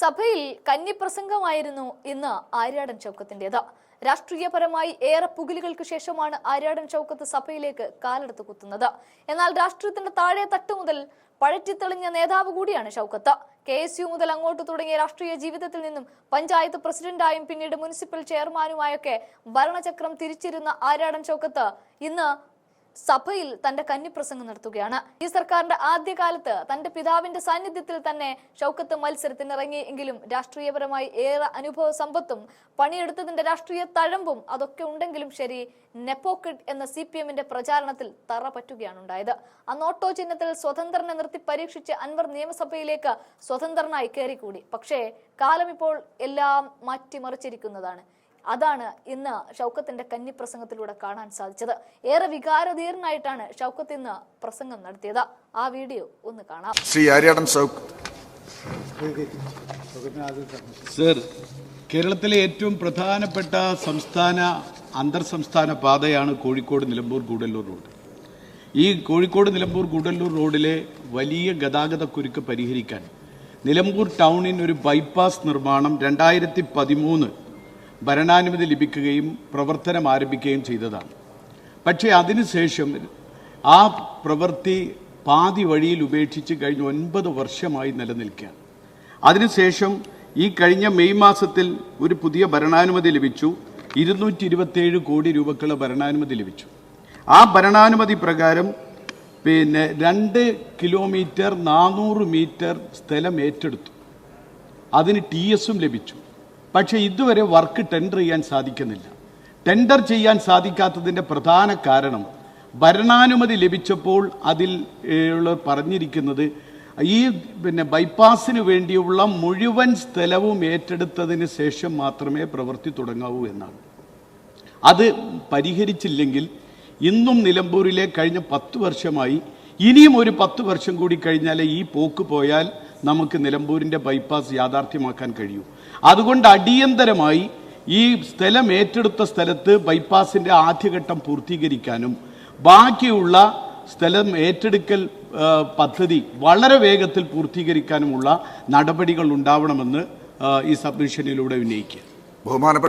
സഭയിൽ കന്നിപ്രസംഗമായിരുന്നു ഇന്ന് ആര്യാടൻ ചൗക്കത്തിന്റേത് രാഷ്ട്രീയപരമായി ഏറെ പുകിലുകൾക്ക് ശേഷമാണ് ആര്യാടൻ ചൗക്കത്ത് സഭയിലേക്ക് കാലെടുത്ത് കുത്തുന്നത്. എന്നാൽ രാഷ്ട്രീയത്തിന്റെ താഴെ തട്ട് മുതൽ പഴറ്റിത്തെളിഞ്ഞ നേതാവ് കൂടിയാണ് ഷൗക്കത്ത് കെ എസ് യു മുതൽ അങ്ങോട്ട് തുടങ്ങിയ രാഷ്ട്രീയ ജീവിതത്തിൽ നിന്നും പഞ്ചായത്ത് പ്രസിഡന്റായും പിന്നീട് മുനിസിപ്പൽ ചെയർമാനുമായൊക്കെ ഭരണചക്രം തിരിച്ചിരുന്ന ആര്യാടൻ ചൗക്കത്ത് ഇന്ന് സഭയിൽ തന്റെ കന്നിപ്രസംഗം നടത്തുകയാണ്. ഈ സർക്കാരിന്റെ ആദ്യകാലത്ത് തന്റെ പിതാവിന്റെ സാന്നിധ്യത്തിൽ തന്നെ ഷൗക്കത്ത് മത്സരത്തിനിറങ്ങി എങ്കിലും രാഷ്ട്രീയപരമായി ഏറെ അനുഭവ സമ്പത്തും പണിയെടുത്തതിന്റെ രാഷ്ട്രീയ തഴമ്പും അതൊക്കെ ഉണ്ടെങ്കിലും ശരി നെപ്പോക്കിഡ് എന്ന സി പി എമ്മിന്റെ പ്രചാരണത്തിൽ തറ പറ്റുകയാണ് ഉണ്ടായത്. അന്ന് ഓട്ടോ ചിഹ്നത്തിൽ സ്വതന്ത്രനെ നിർത്തി പരീക്ഷിച്ച് അൻവർ നിയമസഭയിലേക്ക് സ്വതന്ത്രനായി കയറിക്കൂടി. പക്ഷേ കാലം ഇപ്പോൾ എല്ലാം മാറ്റിമറിച്ചിരിക്കുന്നതാണ്. അതാണ് ഇന്ന് ഷൗക്കത്തിന്റെ കന്നിപ്രസംഗത്തിലൂടെ കാണാൻ സാധിച്ചത്. ഏറെ വികാരധീരനായിട്ടാണ് ഷൗക്കത്ത് ഇന്ന് പ്രസംഗം നടത്തിയത്. ആ വീഡിയോ ഒന്ന് കാണാം. ശ്രീ ആര്യാടൻ സർ കേരളത്തിലെ ഏറ്റവും പ്രധാനപ്പെട്ട സംസ്ഥാന അന്തർ സംസ്ഥാന പാതയാണ് കോഴിക്കോട് നിലമ്പൂർ ഗൂഡല്ലൂർ റോഡ്. ഈ കോഴിക്കോട് നിലമ്പൂർ ഗൂഡല്ലൂർ റോഡിലെ വലിയ ഗതാഗത കുരുക്ക് പരിഹരിക്കാൻ നിലമ്പൂർ ടൗണിന് ഒരു ബൈപ്പാസ് നിർമ്മാണം രണ്ടായിരത്തി പതിമൂന്ന് ഭരണാനുമതി ലഭിക്കുകയും പ്രവർത്തനം ആരംഭിക്കുകയും ചെയ്തതാണ്. പക്ഷേ അതിനുശേഷം ആ പ്രവൃത്തി പാതി വഴിയിൽ ഉപേക്ഷിച്ച് കഴിഞ്ഞ ഒൻപത് വർഷമായി നിലനിൽക്കുകയാണ്. അതിനുശേഷം ഈ കഴിഞ്ഞ മെയ് മാസത്തിൽ ഒരു പുതിയ ഭരണാനുമതി ലഭിച്ചു. ഇരുന്നൂറ്റി ഇരുപത്തേഴ് കോടി രൂപക്കുള്ള ഭരണാനുമതി ലഭിച്ചു. ആ ഭരണാനുമതി പ്രകാരം പിന്നെ രണ്ട് കിലോമീറ്റർ നാനൂറ് മീറ്റർ സ്ഥലം ഏറ്റെടുത്തു. അതിന് ടി എസും ലഭിച്ചു. പക്ഷേ ഇതുവരെ വർക്ക് ടെൻഡർ ചെയ്യാൻ സാധിക്കുന്നില്ല. ടെൻഡർ ചെയ്യാൻ സാധിക്കാത്തതിന്റെ പ്രധാന കാരണം ഭരണാനുമതി ലഭിച്ചപ്പോൾ അതിൽ ഉള്ളവർ ഉള്ള പറഞ്ഞിരിക്കുന്നത് ഈ പിന്നെ ബൈപ്പാസിന് വേണ്ടിയുള്ള മുഴുവൻ സ്ഥലവും ഏറ്റെടുത്തതിന് ശേഷം മാത്രമേ പ്രവൃത്തി തുടങ്ങാവൂ എന്നാണ്. അത് പരിഹരിച്ചില്ലെങ്കിൽ ഇന്നും നിലമ്പൂരിലെ കഴിഞ്ഞ പത്ത് വർഷമായി ഇനിയും ഒരു പത്ത് വർഷം കൂടി കഴിഞ്ഞാലേ ഈ പോക്ക് പോയാൽ നമുക്ക് നിലമ്പൂരിന്റെ ബൈപ്പാസ് യാഥാർത്ഥ്യമാക്കാൻ കഴിയൂ. അതുകൊണ്ട് അടിയന്തരമായി ഈ സ്ഥലം ഏറ്റെടുത്ത സ്ഥലത്ത് ബൈപ്പാസിന്റെ ആദ്യഘട്ടം പൂർത്തീകരിക്കാനും ബാക്കിയുള്ള സ്ഥലം ഏറ്റെടുക്കൽ പദ്ധതി വളരെ വേഗത്തിൽ പൂർത്തീകരിക്കാനുമുള്ള നടപടികൾ ഉണ്ടാവണമെന്ന് ഈ സബ്മിഷനിലൂടെ ഉന്നയിക്കുക. ബഹുമാനപ്പെട്ട